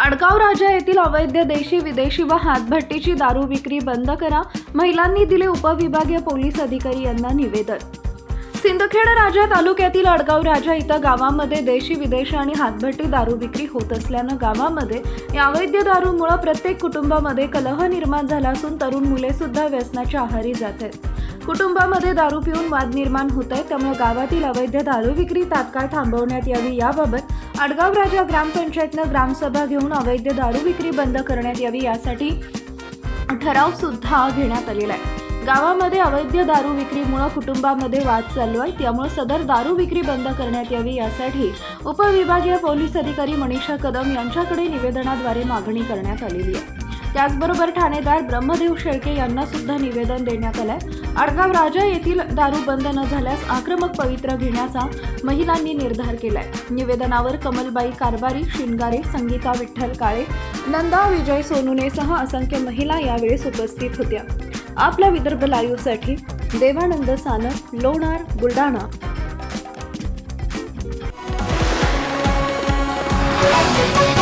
अडगाव राजा येथील अवैध देशी विदेशी व हातभट्टीची दारू विक्री बंद करा. महिलांनी दिले उपविभागीय पोलीस अधिकारी यांना निवेदन. सिंदखेड राजा तालुक्यातील अडगाव राजा इथं गावामध्ये देशी विदेशी आणि हातभट्टी दारू विक्री होत असल्यानं गावामध्ये या अवैध दारूमुळं प्रत्येक कुटुंबामध्ये कलह निर्माण झाला असून तरुण मुले सुद्धा व्यसनाच्या आहारी जात आहेत. कुटुंबामध्ये दारू पिऊन वाद निर्माण होत आहे त्यामुळे गावातील अवैध दारू विक्री तात्काळ थांबवण्यात यावी याबाबत आडगाव राजा ग्रामपंचायतनं ग्रामसभा घेऊन अवैध दारू विक्री बंद करण्यात यावी यासाठी ठराव सुद्धा घेण्यात आलेला आहे. गावामध्ये अवैध दारू विक्रीमुळं कुटुंबामध्ये वाद चालू आहे त्यामुळे सदर दारू विक्री बंद करण्यात यावी यासाठी उपविभागीय पोलीस अधिकारी मनीषा कदम यांच्याकडे निवेदनाद्वारे मागणी करण्यात आलेली आहे. त्याचबरोबर ठाणेदार ब्रह्मदेव शेळके यांना सुद्धा निवेदन देण्यात आलंय. आडगाव राजा येथील दारू बंद न झाल्यास आक्रमक पवित्र घेण्याचा महिलांनी निर्धार केलाय. निवेदनावर कमलबाई कारबारी शिंगारे संगीता विठ्ठल काळे नंदा विजय सोनुनेसह असंख्य महिला यावेळेस उपस्थित होत्या. आपल्या विदर्भ लाईव्हसाठी देवानंद सानप लोणार बुलढाणा. Thank you.